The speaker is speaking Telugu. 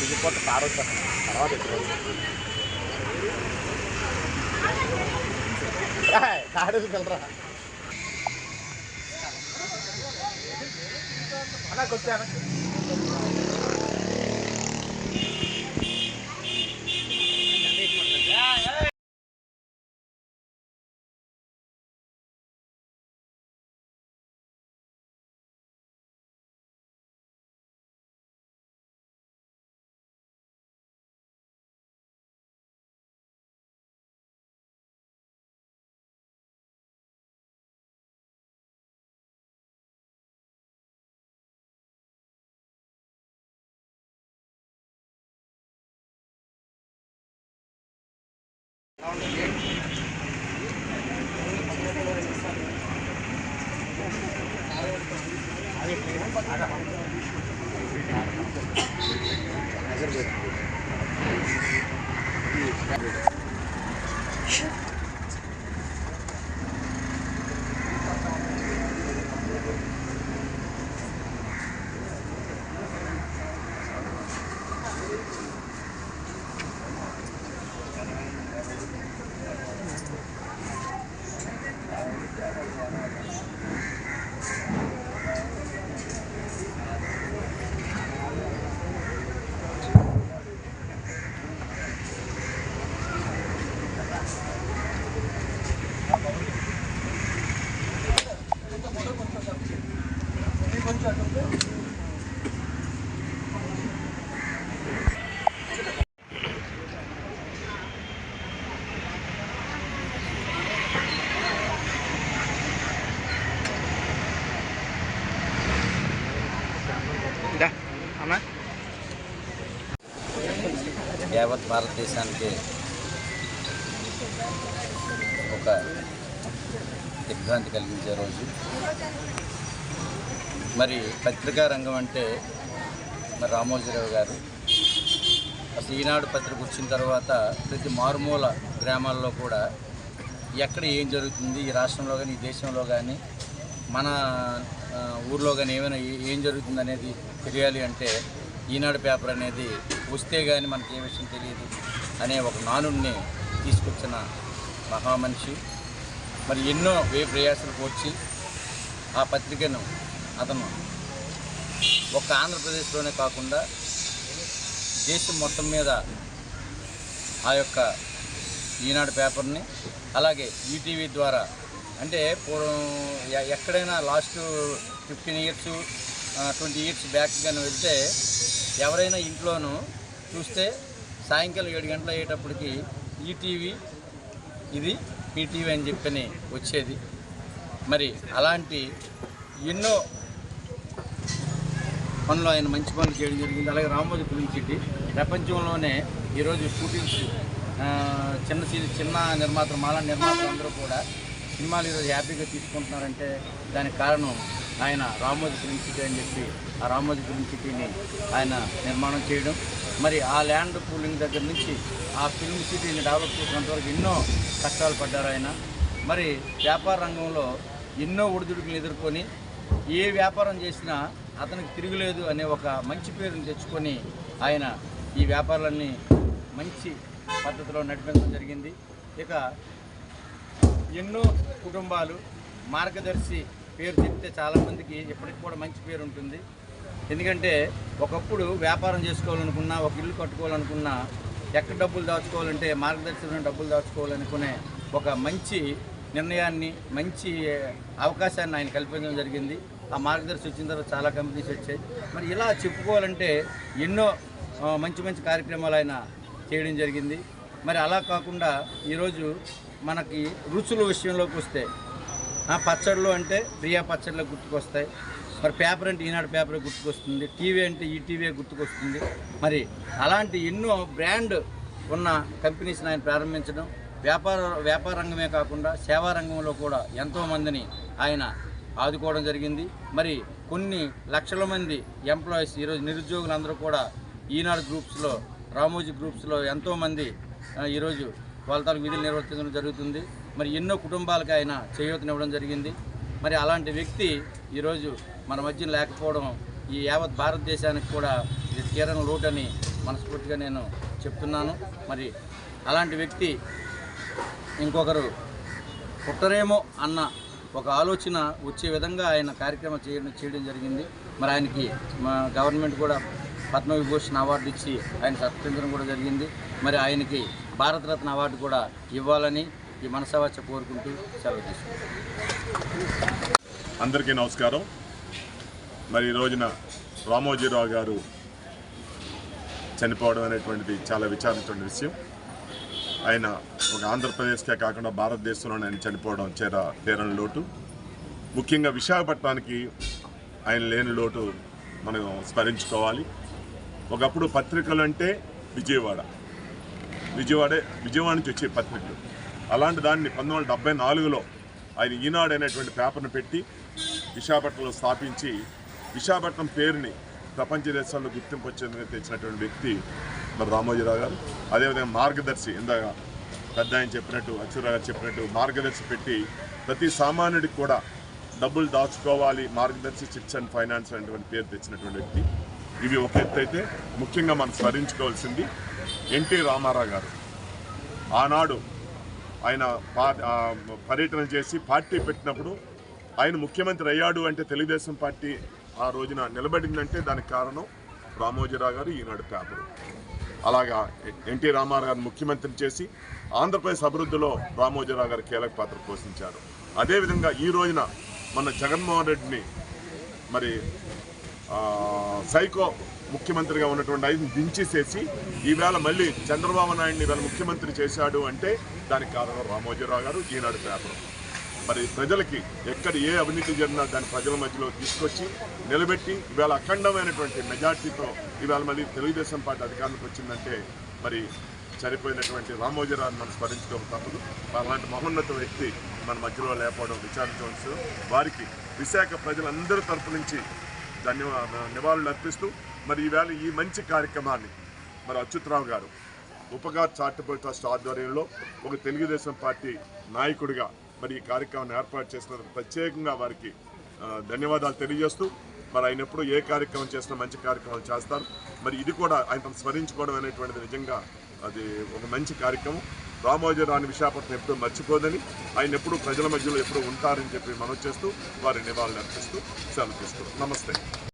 దిగిపోతే కారు వచ్చాను తర్వాత ఎప్పుడు కారు వెళ్ళరా అన్నా వచ్చాను అన్నా యావత్ భారతదేశానికి ఒక దిగ్భ్రాంతి కలిగించే రోజు. మరి పత్రికా రంగం అంటే మరి రామోజీరావు గారు. అసలు ఈనాడు పత్రిక వచ్చిన తర్వాత ప్రతి మారుమూల గ్రామాల్లో కూడా ఎక్కడ ఏం జరుగుతుంది ఈ రాష్ట్రంలో కానీ ఈ దేశంలో కానీ మన ఊర్లో కానీ ఏమైనా ఏం జరుగుతుంది అనేది తెలియాలి అంటే ఈనాడు పేపర్ అనేది వస్తే కానీ మనకి ఏ విషయం తెలియదు అనే ఒక నానుడిని తీసుకొచ్చిన మహామనిషి. మరి ఎన్నో వే ప్రయాసాలు కోర్చి ఆ పత్రికను అతను ఒక ఆంధ్రప్రదేశ్లోనే కాకుండా దేశం మొత్తం మీద ఆ యొక్క ఈనాడు పేపర్ని అలాగే ఈటీవీ ద్వారా అంటే పూర్వం ఎక్కడైనా last fifteen years twenty years back కానీ వెళ్తే ఎవరైనా ఇంట్లోనూ చూస్తే సాయంకాలం ఏడు గంటలు అయ్యేటప్పటికి ఈటీవీ ఇది ఈటీవీ అని చెప్పని వచ్చేది. మరి అలాంటి ఎన్నో పనులు ఆయన మంచి పనులు చేయడం జరిగింది. అలాగే రామోజీ ఫిలిం సిటీ ప్రపంచంలోనే ఈరోజు షూటింగ్స్ చిన్న చిన్న నిర్మాతలు మాలా నిర్మాతలు అందరూ కూడా సినిమాలు ఈరోజు హ్యాపీగా తీసుకుంటున్నారంటే దానికి కారణం ఆయన రామోజీ ఫిలిం సిటీ అని చెప్పి ఆ రామోజీ ఫిలిం సిటీని ఆయన నిర్మాణం చేయడం. మరి ఆ ల్యాండ్ పూలింగ్ దగ్గర నుంచి ఆ ఫిలిం సిటీని డెవలప్ చేసినంత వరకు ఎన్నో కష్టాలు పడ్డారు ఆయన. మరి వ్యాపార రంగంలో ఎన్నో ఒడిదుడుకులు ఎదుర్కొని ఏ వ్యాపారం చేసినా అతనికి తిరుగులేదు అనే ఒక మంచి పేరుని తెచ్చుకొని ఆయన ఈ వ్యాపారాలన్నీ మంచి పద్ధతిలో నడిపించడం జరిగింది. ఇక ఎన్నో కుటుంబాలు మార్గదర్శి పేరు చెప్తే చాలామందికి ఎప్పటికి కూడా మంచి పేరు ఉంటుంది. ఎందుకంటే ఒకప్పుడు వ్యాపారం చేసుకోవాలనుకున్నా ఒక ఇల్లు కట్టుకోవాలనుకున్నా ఎక్కడ డబ్బులు దాచుకోవాలంటే మార్గదర్శకంలో డబ్బులు దాచుకోవాలనుకునే ఒక మంచి నిర్ణయాన్ని మంచి అవకాశాన్ని ఆయన కల్పించడం జరిగింది. ఆ మార్గదర్శి వచ్చిన తర్వాత చాలా కంపెనీస్ వచ్చాయి. మరి ఇలా చెప్పుకోవాలంటే ఎన్నో మంచి మంచి కార్యక్రమాలు ఆయన చేయడం జరిగింది. మరి అలా కాకుండా ఈరోజు మనకి రుచుల విషయంలోకి వస్తే పచ్చళ్ళు అంటే ప్రియా పచ్చళ్ళు గుర్తుకొస్తాయి. మరి పేపర్ అంటే ఈనాడు పేపర్ గుర్తుకొస్తుంది. టీవీ అంటే ఈ టీవీ గుర్తుకొస్తుంది. మరి అలాంటి ఎన్నో బ్రాండ్ ఉన్న కంపెనీస్ని ఆయన ప్రారంభించడం. వ్యాపార వ్యాపార రంగమే కాకుండా సేవా రంగంలో కూడా ఎంతోమందిని ఆయన ఆదుకోవడం జరిగింది. మరి కొన్ని లక్షల మంది ఎంప్లాయీస్ ఈరోజు నిరుద్యోగులందరూ కూడా ఈనాడు గ్రూప్స్లో రామోజీ గ్రూప్స్లో ఎంతోమంది ఈరోజు వాళ్ళ తాలూకు విధులు నిర్వర్తించడం జరుగుతుంది. మరి ఎన్నో కుటుంబాలకు ఆయన చేయూతనివ్వడం జరిగింది. మరి అలాంటి వ్యక్తి ఈరోజు మన మధ్య లేకపోవడం ఈ యావత్ భారతదేశానికి కూడా ఇది తీరని లోటని మనస్ఫూర్తిగా నేను చెప్తున్నాను. మరి అలాంటి వ్యక్తి ఇంకొకరు పుట్టరేమో అన్న ఒక ఆలోచన వచ్చే విధంగా ఆయన కార్యక్రమం చేయడం చేయడం జరిగింది. మరి ఆయనకి మా గవర్నమెంట్ కూడా పద్మవిభూషణ్ అవార్డు ఇచ్చి ఆయన సత్కరించడం కూడా జరిగింది. మరి ఆయనకి భారతరత్న అవార్డు కూడా ఇవ్వాలని ఈ మనసావాచ కోరుకుంటూ సెలవు తీసుకుంటాం అందరికీ నమస్కారం. మరి ఈ రోజున రామోజీరావు గారు చనిపోవడం అనేటువంటిది చాలా విచారించిన విషయం. ఆయన ఒక ఆంధ్రప్రదేశ్కే కాకుండా భారతదేశంలోనే ఆయన చనిపోవడం చేర తీరని లోటు. ముఖ్యంగా విశాఖపట్నానికి ఆయన లేని లోటు మనం స్మరించుకోవాలి. ఒకప్పుడు పత్రికలు అంటే విజయవాడ. విజయవాడే విజయవాడ నుంచి వచ్చే పత్రికలు. అలాంటి దాన్ని పంతొమ్మిది వందల డెబ్బై నాలుగులో ఆయన ఈనాడు అనేటువంటి పేపర్ను పెట్టి విశాఖపట్నంలో స్థాపించి విశాఖపట్నం పేరుని ప్రపంచ దేశాల్లో గుర్తింపు వచ్చేందుకు తెచ్చినటువంటి వ్యక్తి మరి రామోజీరావు గారు. అదేవిధంగా మార్గదర్శి ఇందాక పెద్ద ఆయన చెప్పినట్టు అచ్చురావు గారు చెప్పినట్టు మార్గదర్శి పెట్టి ప్రతి సామాన్యుడికి కూడా డబ్బులు దాచుకోవాలి మార్గదర్శి చిట్స్ అండ్ ఫైనాన్స్ అనేటువంటి పేరు తెచ్చినటువంటి వ్యక్తి. ఇవి ఒక ఎత్తు అయితే ముఖ్యంగా మనం స్మరించుకోవాల్సింది ఎన్టీ రామారావు గారు. ఆనాడు ఆయన పా- పర్యటన చేసి పార్టీ పెట్టినప్పుడు ఆయన ముఖ్యమంత్రి అయ్యాడు అంటే తెలుగుదేశం పార్టీ ఆ రోజున నిలబడిందంటే దానికి కారణం రామోజీరావు గారు ఈనాడు పేపరు. అలాగా ఎన్టీ రామారావు గారిని ముఖ్యమంత్రి చేసి ఆంధ్రప్రదేశ్ అభివృద్ధిలో రామోజీరావు గారు కీలక పాత్ర పోషించారు. అదేవిధంగా ఈ రోజున మన జగన్మోహన్ రెడ్డిని మరి సైకో ముఖ్యమంత్రిగా ఉన్నటువంటి ఆయన దించేసేసి ఈవేళ మళ్ళీ చంద్రబాబు నాయుడిని ఈవేళ ముఖ్యమంత్రి చేశాడు అంటే దానికి కారణం రామోజీరావు గారు ఈనాడు పేపర్. మరి ప్రజలకి ఎక్కడ ఏ అవినీతి జరిగినా దాన్ని ప్రజల మధ్యలో తీసుకొచ్చి నిలబెట్టి ఈవేళ అఖండమైనటువంటి మెజార్టీతో ఈవేళ మళ్ళీ తెలుగుదేశం పార్టీ అధికారంలోకి వచ్చిందంటే మరి చనిపోయినటువంటి రామోజీరావుని మనం స్మరించుకోక తప్పదు. అలాంటి మహోన్నత వ్యక్తి మన మధ్యలో లేకపోవడం విచారించవచ్చు వారికి విశాఖ ప్రజలందరి తరపు నుంచి ధన్యవా నివాళులు అర్పిస్తూ మరి ఈవేళ ఈ మంచి కార్యక్రమాన్ని మరి అచ్యుతరావు గారు ఉపగా చారిటబుల్ ట్రస్ట్ ఆధ్వర్యంలో ఒక తెలుగుదేశం పార్టీ నాయకుడిగా మరి ఈ కార్యక్రమాన్ని ఏర్పాటు చేసినందుకు ప్రత్యేకంగా వారికి ధన్యవాదాలు తెలియజేస్తూ మరి ఆయన ఎప్పుడు ఏ కార్యక్రమం చేసినా మంచి కార్యక్రమాలు చేస్తారు. మరి ఇది కూడా ఆయన స్మరించుకోవడం అనేటువంటిది నిజంగా అది ఒక మంచి కార్యక్రమం. రామోజీరావుని విశాఖపట్నం ఎప్పుడూ మర్చిపోదని ఆయన ఎప్పుడూ ప్రజల మధ్యలో ఎప్పుడూ ఉంటారని చెప్పి మనం చేస్తూ వారి నివాళులు అర్పిస్తూ సెలవు తీసుకుంటాం నమస్తే.